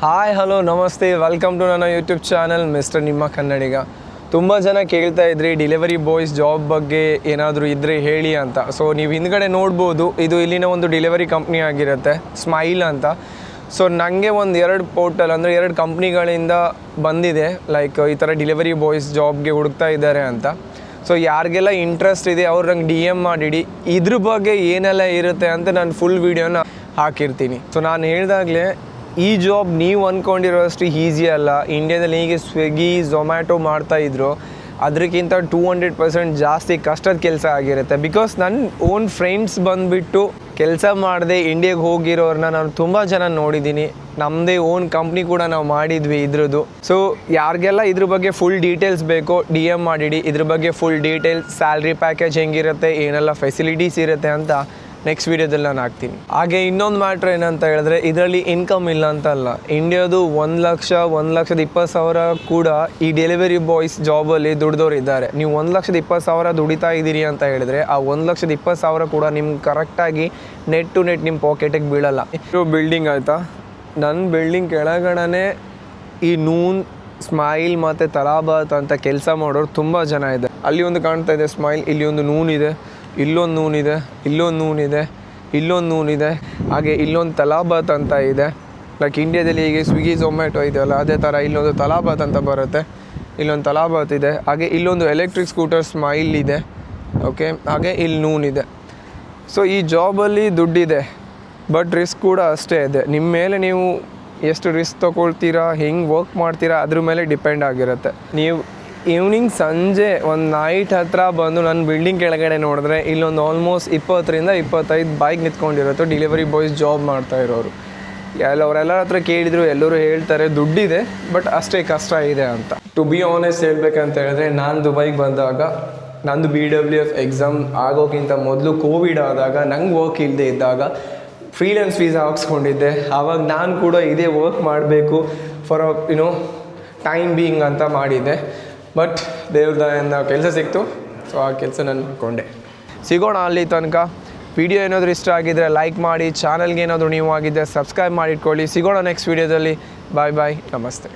Hi hello ನಮಸ್ತೆ. Welcome to ನನ್ನ YouTube channel mister ನಿಮ್ಮ ಕನ್ನಡಿಗ. ತುಂಬ ಜನ ಕೇಳ್ತಾ ಇದ್ರಿ ಡೆಲಿವರಿ ಬಾಯ್ಸ್ ಜಾಬ್ ಬಗ್ಗೆ ಏನಾದರೂ ಇದ್ದರೆ ಹೇಳಿ ಅಂತ. ಸೊ ನೀವು ಹಿಂದ್ಗಡೆ ನೋಡ್ಬೋದು, ಇದು ಇಲ್ಲಿನ ಒಂದು ಡೆಲಿವರಿ ಕಂಪ್ನಿ ಆಗಿರುತ್ತೆ ಸ್ಮೈಲ್ ಅಂತ. ಸೊ ನನಗೆ ಒಂದು ಎರಡು ಪೋರ್ಟಲ್ ಅಂದರೆ ಎರಡು ಕಂಪ್ನಿಗಳಿಂದ ಬಂದಿದೆ. ಲೈಕ್ ಈ ಥರ ಡೆಲಿವರಿ ಬಾಯ್ಸ್ ಜಾಬ್ಗೆ ಹುಡುಕ್ತಾ ಇದ್ದಾರೆ ಅಂತ. ಸೊ ಯಾರಿಗೆಲ್ಲ ಇಂಟ್ರೆಸ್ಟ್ ಇದೆ, ಅವ್ರು ನಂಗೆ ಡಿ ಎಂ ಮಾಡಿಡಿ. ಇದ್ರ ಬಗ್ಗೆ ಏನೆಲ್ಲ ಇರುತ್ತೆ ಅಂತ ನಾನು ಫುಲ್ ವೀಡಿಯೋನ ಹಾಕಿರ್ತೀನಿ. ಸೊ ನಾನು ಹೇಳ್ದಾಗಲೇ ಈ ಜಾಬ್ ನೀವು ಅಂದ್ಕೊಂಡಿರೋಷ್ಟು ಈಸಿ ಅಲ್ಲ. ಇಂಡಿಯಾದಲ್ಲಿ ಹೀಗೆ ಸ್ವಿಗ್ಗಿ ಝೊಮ್ಯಾಟೊ ಮಾಡ್ತಾ ಇದ್ರು. ಅದಕ್ಕಿಂತ ಟೂ ಹಂಡ್ರೆಡ್ ಪರ್ಸೆಂಟ್ ಜಾಸ್ತಿ ಕಷ್ಟದ ಕೆಲಸ ಆಗಿರುತ್ತೆ. ಬಿಕಾಸ್ ನನ್ನ ಓನ್ ಫ್ರೆಂಡ್ಸ್ ಬಂದುಬಿಟ್ಟು ಕೆಲಸ ಮಾಡದೆ ಇಂಡಿಯಾಗೆ ಹೋಗಿರೋರನ್ನ ನಾನು ತುಂಬ ಜನ ನೋಡಿದ್ದೀನಿ ನಮ್ಮದೇ ಓನ್ ಕಂಪ್ನಿ ಕೂಡ ನಾವು ಮಾಡಿದ್ವಿ ಇದ್ರದ್ದು. ಸೊ ಯಾರಿಗೆಲ್ಲ ಇದ್ರ ಬಗ್ಗೆ ಫುಲ್ ಡೀಟೇಲ್ಸ್ ಬೇಕೋ ಡಿ ಎಂ ಮಾಡಿಡಿ. ಇದ್ರ ಬಗ್ಗೆ ಫುಲ್ ಡೀಟೇಲ್ಸ್ ಸ್ಯಾಲ್ರಿ ಪ್ಯಾಕೇಜ್ ಹೆಂಗಿರುತ್ತೆ, ಏನೆಲ್ಲ ಫೆಸಿಲಿಟೀಸ್ ಇರುತ್ತೆ ಅಂತ ನೆಕ್ಸ್ಟ್ ವೀಡಿಯೋದಲ್ಲಿ ನಾನು ಹಾಕ್ತೀನಿ. ಹಾಗೆ ಇನ್ನೊಂದು ಮ್ಯಾಟ್ರ್ ಏನಂತ ಹೇಳಿದ್ರೆ, ಇದರಲ್ಲಿ ಇನ್ಕಮ್ ಇಲ್ಲ ಅಂತ ಅಲ್ಲ. ಇಂಡಿಯಾದು ಒಂದು ಲಕ್ಷ, ಒಂದು ಲಕ್ಷದ ಇಪ್ಪತ್ತು ಸಾವಿರ ಕೂಡ ಈ ಡೆಲಿವರಿ ಬಾಯ್ಸ್ ಜಾಬಲ್ಲಿ ದುಡ್ದವ್ರು ಇದ್ದಾರೆ. ನೀವು ಒಂದು ಲಕ್ಷದ ಇಪ್ಪತ್ತು ಸಾವಿರ ದುಡಿತಾ ಇದ್ದೀರಿ ಅಂತ ಹೇಳಿದ್ರೆ, ಆ ಒಂದು ಲಕ್ಷದ ಇಪ್ಪತ್ತು ಸಾವಿರ ಕೂಡ ನಿಮ್ಗೆ ಕರೆಕ್ಟಾಗಿ ನೆಟ್ ಟು ನೆಟ್ ನಿಮ್ಮ ಪಾಕೆಟಿಗೆ ಬೀಳಲ್ಲ. ಇಷ್ಟು ಬಿಲ್ಡಿಂಗ್ ಆಯಿತಾ? ನನ್ನ ಬಿಲ್ಡಿಂಗ್ ಕೆಳಗಡೆ ಈ ನೂನ್ ಸ್ಮೈಲ್ ಮತ್ತು ತಲಾಬಾತ್ ಅಂತ ಕೆಲಸ ಮಾಡೋರು ತುಂಬ ಜನ ಇದೆ ಅಲ್ಲಿ ಒಂದು ಕಾಣ್ತಾ ಇದೆ ಸ್ಮೈಲ್ ಇಲ್ಲಿ ಒಂದು ನೂನ್ ಇದೆ. ಇಲ್ಲೊಂದು ನೂನಿದೆ ಇಲ್ಲೊಂದು ನೂನಿದೆ ಇಲ್ಲೊಂದು ನೂನಿದೆ. ಹಾಗೆ ಇಲ್ಲೊಂದು ತಲಾಬಾತ್ ಅಂತ ಇದೆ. ಲೈಕ್ ಇಂಡಿಯಾದಲ್ಲಿ ಹೀಗೆ ಸ್ವಿಗ್ಗಿ ಝೊಮ್ಯಾಟೊ ಇದೆಯಲ್ಲ, ಅದೇ ಥರ ಇಲ್ಲೊಂದು ತಲಾಬಾತ್ ಅಂತ ಬರುತ್ತೆ. ಇಲ್ಲೊಂದು ತಲಾಬಾತ್ ಇದೆ. ಹಾಗೆ ಇಲ್ಲೊಂದು ಎಲೆಕ್ಟ್ರಿಕ್ ಸ್ಕೂಟರ್ ಸ್ಮೈಲ್ ಇದೆ. ಓಕೆ ಹಾಗೆ ಇಲ್ಲಿ ನೂನಿದೆ. ಸೊ ಈ ಜಾಬಲ್ಲಿ ದುಡ್ಡಿದೆ ಬಟ್ ರಿಸ್ಕ್ ಕೂಡ ಅಷ್ಟೇ ಇದೆ. ನಿಮ್ಮ ಮೇಲೆ ನೀವು ಎಷ್ಟು ರಿಸ್ಕ್ ತೊಗೊಳ್ತೀರಾ, ಹೆಂಗೆ ವರ್ಕ್ ಮಾಡ್ತೀರಾ, ಅದ್ರ ಮೇಲೆ ಡಿಪೆಂಡ್ ಆಗಿರುತ್ತೆ. ನೀವು ಈವ್ನಿಂಗ್ ಸಂಜೆ ಒಂದು ನೈಟ್ ಹತ್ರ ಬಂದು ನನ್ನ ಬಿಲ್ಡಿಂಗ್ ಕೆಳಗಡೆ ನೋಡಿದ್ರೆ ಇಲ್ಲೊಂದು ಆಲ್ಮೋಸ್ಟ್ ಇಪ್ಪತ್ತರಿಂದ ಇಪ್ಪತ್ತೈದು ಬೈಕ್ ನಿಂತ್ಕೊಂಡಿರೋದು ಡೆಲಿವರಿ ಬಾಯ್ಸ್ ಜಾಬ್ ಮಾಡ್ತಾ ಇರೋರು. ಎಲ್ಲ ಅವರೆಲ್ಲರ ಹತ್ರ ಕೇಳಿದ್ರು, ಎಲ್ಲರೂ ಹೇಳ್ತಾರೆ, ದುಡ್ಡಿದೆ ಬಟ್ ಅಷ್ಟೇ ಕಷ್ಟ ಇದೆ ಅಂತ. ಟು ಬಿ ಆನೆಸ್ಟ್ ಹೇಳ್ಬೇಕಂತ ಹೇಳಿದ್ರೆ, ನಾನು ದುಬೈಗೆ ಬಂದಾಗ, ನಂದು ಬಿ ಡಬ್ಲ್ಯೂ ಎಫ್ ಎಕ್ಸಾಮ್ ಆಗೋಕ್ಕಿಂತ ಮೊದಲು ಕೋವಿಡ್ ಆದಾಗ, ನಂಗೆ ವರ್ಕ್ ಇಲ್ಲದೆ ಇದ್ದಾಗ ಫ್ರೀಲೆನ್ಸ್ ವೀಸಾ ಹಾಕ್ಸ್ಕೊಂಡಿದ್ದೆ. ಆವಾಗ ನಾನು ಕೂಡ ಇದೇ ವರ್ಕ್ ಮಾಡಬೇಕು ಫಾರ್ ಯುನೋ ಟೈಮ್ ಬೀಯಿಂಗ್ ಅಂತ ಮಾಡಿದ್ದೆ. ಬಟ್ ದೇವ್ರದ ದಯಿಂದ ಕೆಲಸ ಸಿಕ್ತು. ಸೊ ಆ ಕೆಲಸ ನಾನು ಮಾಡಿಕೊಂಡೆ. ಸಿಗೋಣ ಅಲ್ಲಿ ತನಕ. ವಿಡಿಯೋ ಏನಾದರೂ ಇಷ್ಟ ಆಗಿದ್ದರೆ ಲೈಕ್ ಮಾಡಿ ಚಾನಲ್ಗೆ ಏನಾದರೂ ನೀವು ಆಗಿದ್ದರೆ ಸಬ್ಸ್ಕ್ರೈಬ್ ಮಾಡಿಟ್ಕೊಳ್ಳಿ ಸಿಗೋಣ ನೆಕ್ಸ್ಟ್ ವೀಡಿಯೋದಲ್ಲಿ ಬಾಯ್ ಬಾಯ್ ನಮಸ್ತೆ.